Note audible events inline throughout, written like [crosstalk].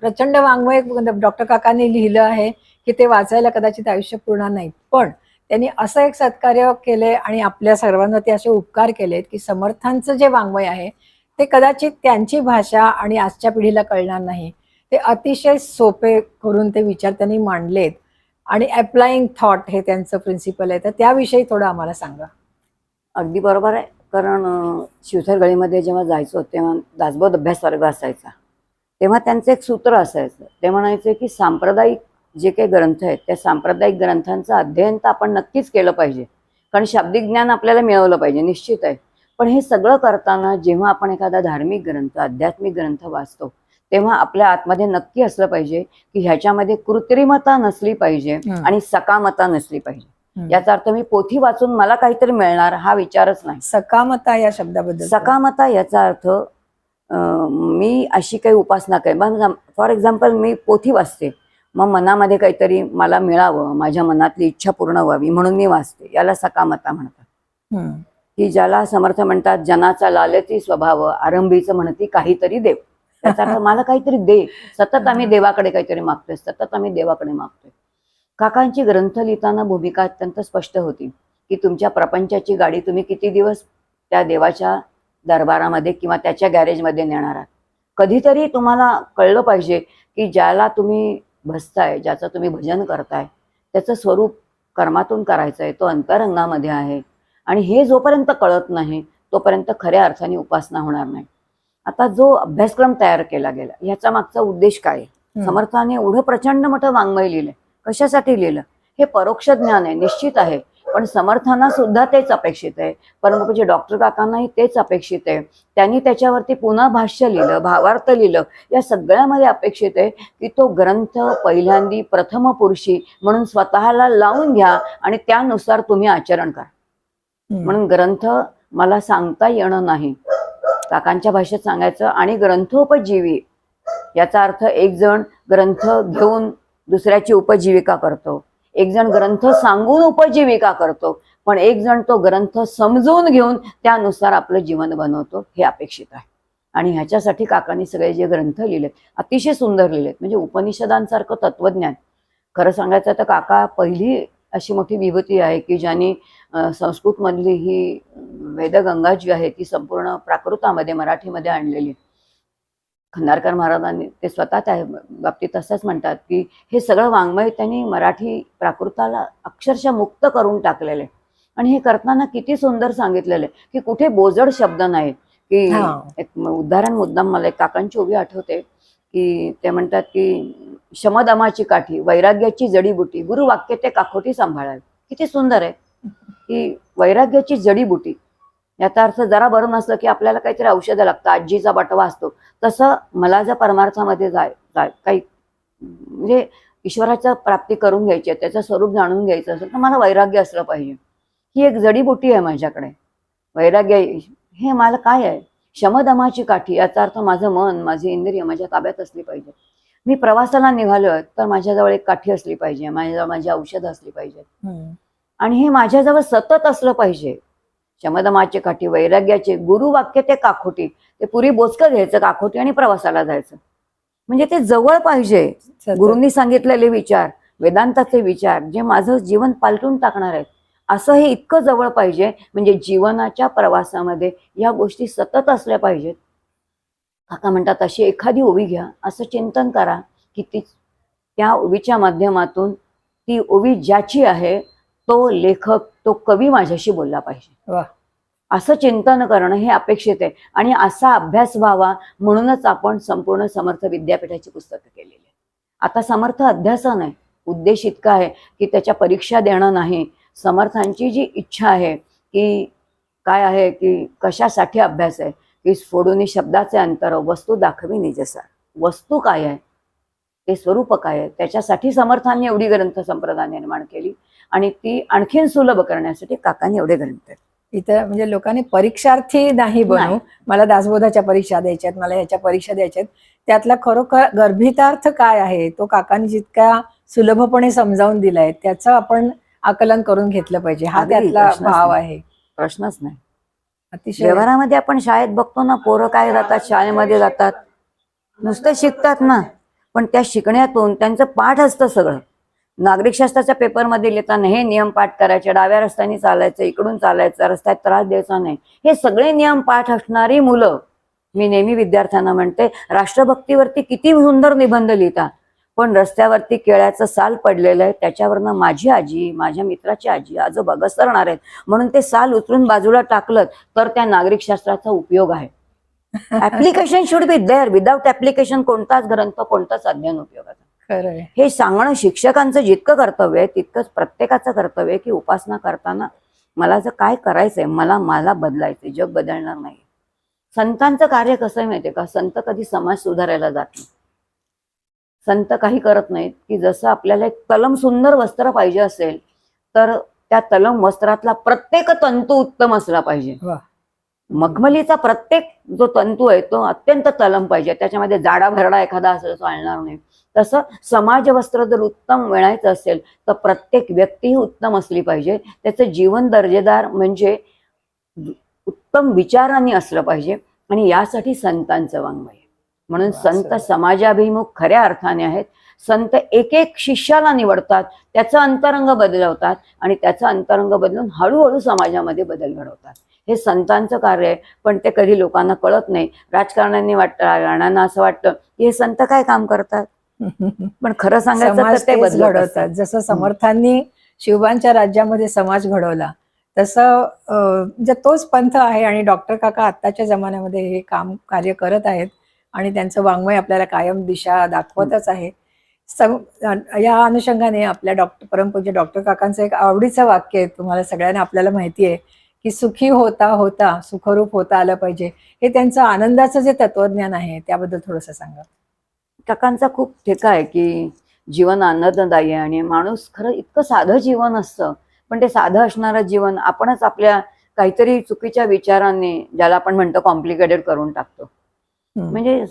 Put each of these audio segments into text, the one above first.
प्रचंड वाङ्मय डॉक्टर काकांनी लिहिलं आहे की ते वाचायला कदाचित आयुष्य पूर्ण नाही पण त्यांनी असं एक सत्कार्य केले आणि आपल्या सर्वांना ते असे उपकार केलेत की समर्थांचं जे वाङ्मय आहे ते कदाचित त्यांची भाषा आणि आजच्या पिढीला कळणार नाही. ते अतिशय सोपे करून ते विचार त्यांनी मांडलेत आणि अप्लाइंग थॉट हे त्यांचं प्रिन्सिपल आहे. तर त्याविषयी थोडं आम्हाला सांगा. अगदी बरोबर आहे. कारण शिवथर गळीमध्ये जेव्हा जायचो तेव्हा दासबोध अभ्यास वर्ग असायचा. तेव्हा त्यांचं एक सूत्र असायचं. ते म्हणायचे की सांप्रदायिक जे काही ग्रंथ आहेत त्या सांप्रदायिक ग्रंथांचं अध्ययन तर आपण नक्कीच केलं पाहिजे. कारण शाब्दिक ज्ञान आपल्याला मिळवलं पाहिजे निश्चित आहे. पण हे सगळं करताना जेव्हा आपण एखादा धार्मिक ग्रंथ आध्यात्मिक ग्रंथ वाचतो तेव्हा आपल्या आतमध्ये नक्की असलं पाहिजे की ह्याच्यामध्ये कृत्रिमता नसली पाहिजे. आणि सकामता नसली पाहिजे. याचा अर्थ मी पोथी वाचून मला काहीतरी मिळणार हा विचारच नाही. सकामता या शब्दाबद्दल. सकामता याचा अर्थ मी अशी काही उपासना काय फॉर एक्झाम्पल मी पोथी वाचते. मग मनामध्ये काहीतरी मला मिळावं माझ्या मनातली इच्छा पूर्ण व्हावी म्हणून मी वाचते. याला सकामता म्हणतात. की ज्याला समर्थ म्हणतात जनाचा लालची स्वभाव आरंभीचं म्हणती काहीतरी देव. त्याचा अर्थ मला काहीतरी दे. सतत आम्ही देवाकडे काहीतरी मागतोय. सतत आम्ही देवाकडे मागतोय. काकांची ग्रंथ लिहिताना भूमिका अत्यंत स्पष्ट होती की तुमच्या प्रपंचाची गाडी तुम्ही किती दिवस त्या देवाच्या दरबारामध्ये किंवा त्याच्या गॅरेजमध्ये नेणार. आहात कधीतरी तुम्हाला कळलं पाहिजे की ज्याला तुम्ही भजताय ज्याचं तुम्ही भजन करताय त्याचं स्वरूप कर्मातून करायचं आहे तो अंतरंगामध्ये आहे. आणि हे जोपर्यंत कळत नाही तोपर्यंत खऱ्या अर्थाने उपासना होणार नाही. आता जो अभ्यासक्रम तयार केला गेला ह्याचा मागचा उद्देश काय. समर्थाने एवढं प्रचंड मोठं वाङ्मय लिहिलंय. कशासाठी लिहिलं? हे परोक्ष ज्ञान आहे निश्चित आहे. पण समर्थांना सुद्धा तेच अपेक्षित आहे. परंतु डॉक्टर काकांनाही तेच अपेक्षित आहे. त्यांनी त्याच्यावरती पुन्हा भाष्य लिहिलं भावार्थ लिहिलं. या सगळ्यामध्ये अपेक्षित आहे की तो ग्रंथ पहिल्यांदी प्रथम पुरुषी म्हणून स्वतःला लावून घ्या आणि त्यानुसार तुम्ही आचरण करा. म्हणून ग्रंथ मला सांगता येणं नाही. काकांच्या भाषेत सांगायचं आणि ग्रंथोपजीवी याचा अर्थ एक जण ग्रंथ घेऊन दुसऱ्याची उपजीविका करतो. एक जण ग्रंथ सांगून उपजीविका करतो पण एक जण तो ग्रंथ समजून घेऊन त्यानुसार आपलं जीवन बनवतो हे अपेक्षित आहे. आणि ह्याच्यासाठी काकांनी सगळे जे ग्रंथ लिहिलेत अतिशय सुंदर लिहिलेत. म्हणजे उपनिषदांसारखं तत्वज्ञान. खरं सांगायचं तर काका पहिली अशी मोठी विभूती आहे की ज्यांनी संस्कृतमधली ही वेदगंगा जी आहे ती संपूर्ण प्राकृतामध्ये मराठीमध्ये आणलेली आहे. खंदारकर महाराजांनी ते स्वतः त्या बाबतीत असंच म्हणतात की हे सगळं वाङ्मय त्यांनी मराठी प्राकृताला अक्षरशः मुक्त करून टाकलेले आहे. आणि हे करताना किती सुंदर सांगितलेलं आहे की कुठे बोजड शब्द नाहीत की. एक उदाहरण मुद्दाम मला एक काकांची उभी आठवते की ते म्हणतात की शमदमाची काठी वैराग्याची जडीबुटी गुरुवाक्य ते काखोटी सांभाळावी किती सुंदर आहे की वैराग्याची जडीबुटी याचा अर्थ जरा बरं नसलं की आपल्याला काहीतरी औषधं लागतं आजीचा बटवा असतो. तसं मला जर परमार्थामध्ये जाय जाय काही म्हणजे ईश्वराच्या प्राप्ती करून घ्यायची आहे त्याचं स्वरूप जाणून घ्यायचं असेल तर मला वैराग्य असलं पाहिजे. ही एक जडीबुटी आहे माझ्याकडे. वैराग्य हे मला काय आहे? शमदमाची काठी याचा अर्थ माझं मन माझी इंद्रिय माझ्या ताब्यात असली पाहिजे. मी प्रवासाला निघालोय तर माझ्याजवळ एक काठी असली पाहिजे माझ्याजवळ माझी औषधं असली पाहिजे. आणि हे माझ्याजवळ सतत असलं पाहिजे. शमदमाची काठी वैराग्याचे गुरुवाक्य ते काखोटी. ते पुरी बोचकं घ्यायचं काखोटी आणि प्रवासाला जायचं. म्हणजे ते जवळ पाहिजे. गुरूंनी सांगितलेले विचार वेदांताचे विचार जे माझं जीवन पालटून टाकणार आहेत असं हे इतकं जवळ पाहिजे. म्हणजे जीवनाच्या प्रवासामध्ये या गोष्टी सतत असल्या पाहिजेत. काका म्हणतात अशी एखादी ओवी घ्या. असं चिंतन करा की ती त्या ओवीच्या माध्यमातून ती ओवी ज्याची आहे तो लेखक तो कवी माझ्याशी बोलला पाहिजे. असं चिंतन करणं हे अपेक्षित आहे. आणि असा अभ्यास व्हावा म्हणूनच आपण संपूर्ण समर्थ विद्यापीठाची पुस्तकं केलेली आहेत. आता समर्थ अध्यासन आहे उद्देश इतका आहे की त्याच्या परीक्षा देणं नाही. समर्थांची जी इच्छा आहे की काय आहे की कशासाठी अभ्यास आहे की फोडून शब्दाचे अंतर वस्तू दाखवी निजसार वस्तू काय आहे? ते स्वरूप काय आहे? त्याच्यासाठी समर्थांनी एवढी ग्रंथ संप्रदाय निर्माण केली. आणि ती आणखीन सुलभ करण्यासाठी काकांनी एवढे आहेत. इथं म्हणजे लोकांनी परीक्षार्थी नाही बनू. मला दासबोधाच्या परीक्षा द्यायच्या आहेत मला ह्याच्या परीक्षा द्यायच्या आहेत त्यातला खरोखर गर्भितार्थ काय आहे तो काकांनी जितका सुलभपणे समजावून दिलाय त्याचं आपण आकलन करून घेतलं पाहिजे. हा त्यातला भाव. आहे. प्रश्नच नाही. अतिशय व्यवहारामध्ये आपण शाळेत बघतो ना पोरं काय जातात शाळेमध्ये जातात. नुसतं शिकतात ना पण त्या शिकण्यातून त्यांचं पाठ असतं सगळं. नागरिकशास्त्राच्या पेपरमध्ये लिहिताना हे नियम पाठ करायचे डाव्या रस्त्याने चालायचं इकडून चालायचं रस्त्यात त्रास द्यायचा नाही. हे सगळे नियम पाठ असणारी मुलं मी नेहमी विद्यार्थ्यांना म्हणते राष्ट्रभक्तीवरती किती सुंदर निबंध लिहिता. पण रस्त्यावरती केळ्याचं साल पडलेलं आहे त्याच्यावरनं माझी आजी माझ्या मित्राची आजी आजोबा घसरणार आहेत. म्हणून ते साल उचलून बाजूला टाकलं तर त्या नागरिकशास्त्राचा उपयोग आहे. Application should be there without application कोणताच ग्रंथ कोणताच अध्ययन उपयोगाचा खरंय. हे सांगणं शिक्षकांचं जितकं कर्तव्य आहे तितकंच प्रत्येकाचं कर्तव्य आहे की उपासना करताना मला जर काय करायचंय मला मला बदलायचंय जग बदलणार नाही. संतांचं कार्य कसं आहे माहितीये का? संत कधी समाज सुधारायला जात नाही. संत काही करत नाहीत की जसं आपल्याला एक तलम सुंदर वस्त्र पाहिजे असेल तर त्या तलम वस्त्रातला प्रत्येक तंतू उत्तम असला पाहिजे. मखमलीचा प्रत्येक जो तंतू आहे तो अत्यंत तलम पाहिजे. त्याच्यामध्ये जाडा भरडा एखादा असेल चालणार नाही. तसं समाज वस्त्र जर उत्तम मिळायचं असेल तर प्रत्येक व्यक्ती ही उत्तम असली पाहिजे. त्याचं जीवन दर्जेदार म्हणजे उत्तम विचारांनी असलं पाहिजे. आणि यासाठी संतांचं वाङ्मय. म्हणून संत. समाजाभिमुख खऱ्या अर्थाने आहेत. संत एक एक शिष्याला निवडतात. त्याचं अंतरंग बदलवतात. आणि त्याचं अंतरंग बदलून हळूहळू समाजामध्ये बदल घडवतात. हे संतांचं कार्य आहे पण ते कधी लोकांना कळत नाही. राजकारण्यांनी वाटतं राजकारण्यांना असं वाटतं की हे संत काय काम करतात? पण खरं सांगायचं ते घडवतात. जसं समर्थांनी शिवबांच्या राज्यामध्ये समाज घडवला तसं म्हणजे तोच पंथ आहे आणि डॉक्टर काका आत्ताच्या जमान्यामध्ये हे काम कार्य करत आहेत आणि त्यांचं वाङ्मय आपल्याला कायम दिशा दाखवतच आहे. सम या अनुषंगाने आपल्या डॉक्टर परमपूज्य डॉक्टर काकांचं एक आवडीचं वाक्य आहे तुम्हाला सगळ्यांना आपल्याला माहिती आहे. की सुखी होता होता सुखरूप होता आलं पाहिजे. हे त्यांचं आनंदाचं जे तत्वज्ञान आहे त्याबद्दल थोडंसं सांगा. काकांचा खूप ठेका आहे की जीवन आनंददायी आहे आणि माणूस खरं इतकं साधं जीवन असतं. पण ते साधं असणारं जीवन आपणच आपल्या काहीतरी चुकीच्या विचारांनी ज्याला आपण म्हणतो कॉम्प्लिकेटेड करून टाकतो. म्हणजे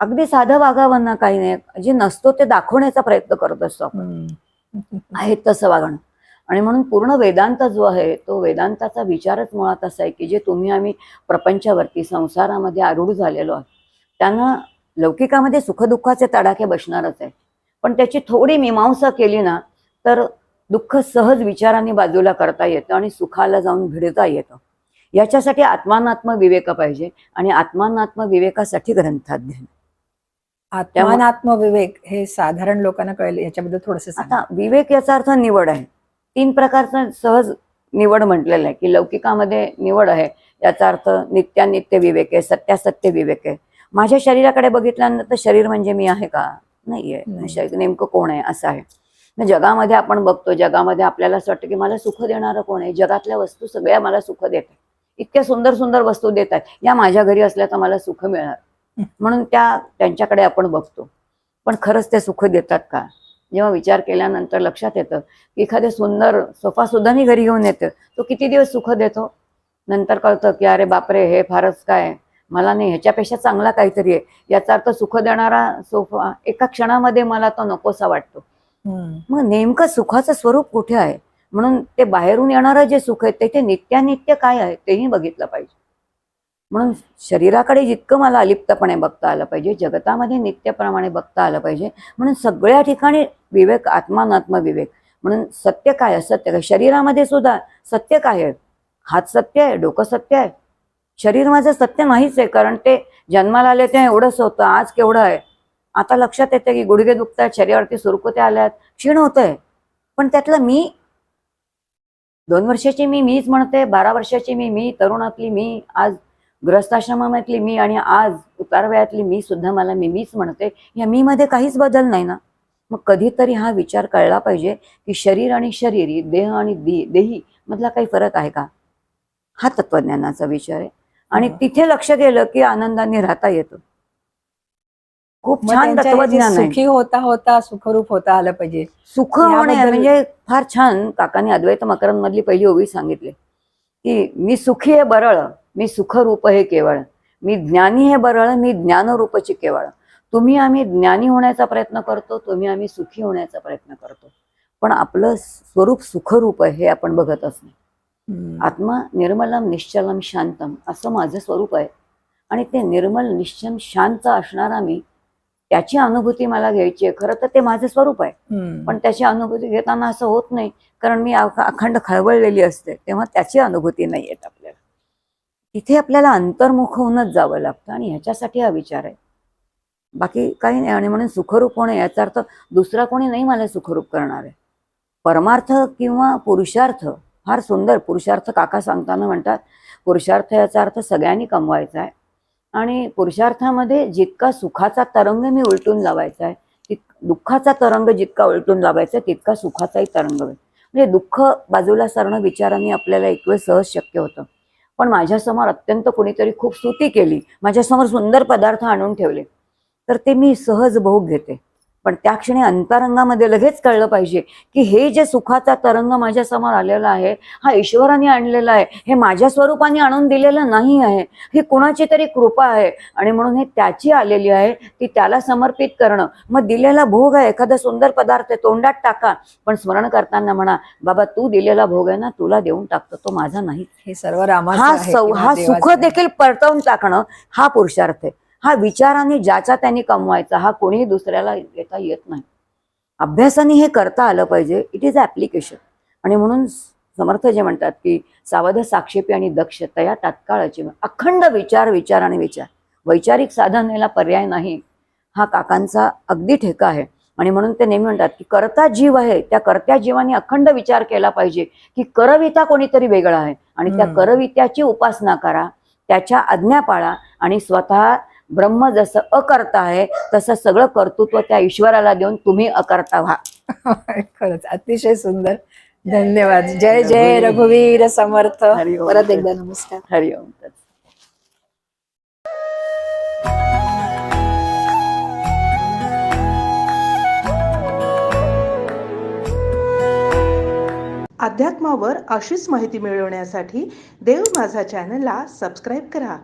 अगदी साधं वागावं ना काही नाही. जे नसतो ते दाखवण्याचा प्रयत्न करत असतो आपण. आहे तसं वागणं. आणि म्हणून पूर्ण वेदांत जो आहे तो वेदांताचा विचारच मुळात असा आहे की जे तुम्ही आम्ही प्रपंचावरती संसारामध्ये आरूढ झालेलो आहोत. त्यांना लौकिकामध्ये सुखदुःखाचे तडाखे बसणारच आहे पण त्याची थोडी मीमांसा केली ना तर दुःख सहज विचारांनी बाजूला करता येतं आणि सुखाला जाऊन भिडता येतं. याच्यासाठी आत्मानात्म विवेक पाहिजे आणि आत्मानात्म विवेकासाठी ग्रंथाध्ययन आत्मानात्म विवेक हे साधारण लोकांना कळेल याच्याबद्दल थोडस आता विवेक याचा अर्थ निवड आहे. तीन प्रकारचा सहज निवड म्हटलेलं आहे की लौकिकामध्ये निवड आहे. याचा अर्थ नित्यानित्य विवेक आहे सत्यासत्य विवेक आहे. माझ्या शरीराकडे बघितल्यानंतर शरीर म्हणजे मी आहे का? नाहीये. नाही. शरीर नेमकं कोण आहे? असं आहे. जगामध्ये आपण बघतो जगामध्ये आपल्याला असं वाटतं की मला सुख देणारं कोण आहे? जगातल्या वस्तू सगळ्या मला सुख देत आहेत. इतक्या सुंदर सुंदर वस्तू देत आहेत. या माझ्या घरी असल्या तर मला सुख मिळणार. म्हणून त्या त्यांच्याकडे आपण बघतो. पण खरंच ते सुख देतात का? जेव्हा विचार केल्यानंतर लक्षात येतं की एखादे सुंदर सोफा सुद्धा मी घरी घेऊन येतो. तो किती दिवस सुख देतो? नंतर कळतं की अरे बापरे हे फारच काय? मला नाही ह्याच्यापेक्षा चांगला काहीतरी आहे. याचा अर्थ सुख देणारा सोफा एका क्षणामध्ये मला तो नकोसा वाटतो. मग नेमकं सुखाचं स्वरूप कुठे आहे? म्हणून ते बाहेरून येणारं जे सुख आहे ते नित्यानित्य काय आहे तेही बघितलं पाहिजे. म्हणून शरीराकडे जितकं मला अलिप्तपणे बघता आलं पाहिजे जगतामध्ये नित्यप्रमाणे बघता आलं पाहिजे म्हणून सगळ्या ठिकाणी विवेक आत्मानात्म विवेक. म्हणून सत्य काय असत्य? काय शरीरामध्ये सुद्धा सत्य काय आहे? हात सत्य आहे डोकं सत्य आहे? शरीर माझं सत्य नाहीच आहे कारण ते जन्माला आले ते एवढंच होतं आज केवढं आहे? आता लक्षात येतं की गुडघे दुखतात शरीरावरती सुरकुत्या आल्यात क्षीण होत आहे पण त्यातलं मी दोन वर्षाची मी मीच म्हणते बारा वर्षाची मी मी तरुणातली मी आज ग्रस्ताश्रमातली मी आणि आज उतारवयातली मी सुद्धा मला मी मीच म्हणते या मी मध्ये काहीच बदल नाही ना. मग कधीतरी हा विचार कळला पाहिजे की शरीर आणि शरीरी देह आणि दे देही मधला काही फरक आहे का? हा तत्वज्ञानाचा विचार आहे. आणि हो. तिथे लक्ष गेलं की आनंदाने राहता येतं. खूप छान तत्वज्ञान सुखी होता होता सुखरूप होता आलं पाहिजे. सुख होणे म्हणजे फार छान काकांनी अद्वैत मकरंद मधली पहिली ओवी सांगितली की मी सुखी आहे बरळ मी सुखरूप हे केवळ. मी ज्ञानी हे बरळ मी ज्ञानरूपची केवळ. तुम्ही आम्ही ज्ञानी होण्याचा प्रयत्न करतो तुम्ही आम्ही सुखी होण्याचा प्रयत्न करतो. पण आपलं स्वरूप सुखरूप आहे हे आपण बघतच नाही हम्म. आत्मा निर्मलम निश्चलम शांतम असं माझं स्वरूप आहे. आणि ते निर्मल निश्चल शांत असणारा मी त्याची अनुभूती मला घ्यायची आहे. खरं तर ते माझं स्वरूप आहे. पण त्याची अनुभूती घेताना असं होत नाही. कारण मी अख- अखंड खळबळलेली असते. तेव्हा त्याची अनुभूती नाही येत आपल्याला. तिथे आपल्याला अंतर्मुख होऊनच जावं लागतं आणि ह्याच्यासाठी हा विचार आहे. बाकी काही नाही आणि म्हणून सुखरूप होणे याचा अर्थ दुसरा कोणी नाही मला सुखरूप करणार आहे. परमार्थ किंवा पुरुषार्थ फार सुंदर पुरुषार्थ काका सांगताना म्हणतात पुरुषार्थ याचा अर्थ सगळ्यांनी कमवायचा आहे. आणि पुरुषार्थामध्ये जितका सुखाचा तरंग मी उलटून लावायचा आहे तित- दुःखाचा तरंग जितका उलटून लावायचा आहे, तितका सुखाचाही तरंग होईल. म्हणजे दुःख बाजूला सारणं विचारांनी आपल्याला एक वेळ सहज शक्य होतं. पण माझ्यासमोर अत्यंत कोणीतरी खूप स्तुती केली. माझ्यासमोर सुंदर पदार्थ आणून ठेवले. तर ते मी सहज भोग घेते. पण त्या क्षणी अंतरंगामध्ये लगेच कळलं पाहिजे की हे जे सुखाचा तरंग माझ्यासमोर आलेला आहे हा ईश्वराने आणलेला आहे हे माझ्या स्वरूपाने आणून दिलेलं नाही आहे ही कुणाची तरी कृपा आहे आणि म्हणून हे त्याची आलेली आहे ती त्याला समर्पित करणं. मग दिलेला भोग आहे एखादा सुंदर पदार्थ तोंडात टाका पण स्मरण करताना म्हणा बाबा तू दिलेला भोग आहे ना तुला देऊन टाकतो तो माझा नाही. हे सर्व हा सौ हा सुख. देखील परतवून टाकणं हा पुरुषार्थ आहे. हा विचाराने ज्याचा त्यांनी कमवायचा हा कोणीही दुसऱ्याला येता येत नाही. अभ्यासाने हे करता आलं पाहिजे. इट इज ऍप्लिकेशन आणि म्हणून समर्थ जे म्हणतात की सावध साक्षेपी आणि दक्ष तया तात्काळाची अखंड विचार विचार आणि विचार. वैचारिक साधनेला पर्याय नाही. हा काकांचा अगदी ठेका आहे. आणि म्हणून ते नेहमी म्हणतात की करता जीव आहे. त्या करत्या जीवाने अखंड विचार केला पाहिजे की करविता कोणीतरी वेगळा आहे. आणि त्या. करवित्याची उपासना करा त्याच्या आज्ञा पाळा आणि स्वतः ब्रह्म जसं अकर्ता आहे तसं सगळं कर्तृत्व त्या ईश्वराला देऊन तुम्ही अकर्ता व्हा. [laughs] खरंच अतिशय सुंदर. धन्यवाद. जय जय रघुवीर. समर्थ. परत एकदा नमस्कार. हरिओम अध्यात्मावर अशीच माहिती मिळवण्यासाठी देव माझा चॅनलला सबस्क्राईब करा.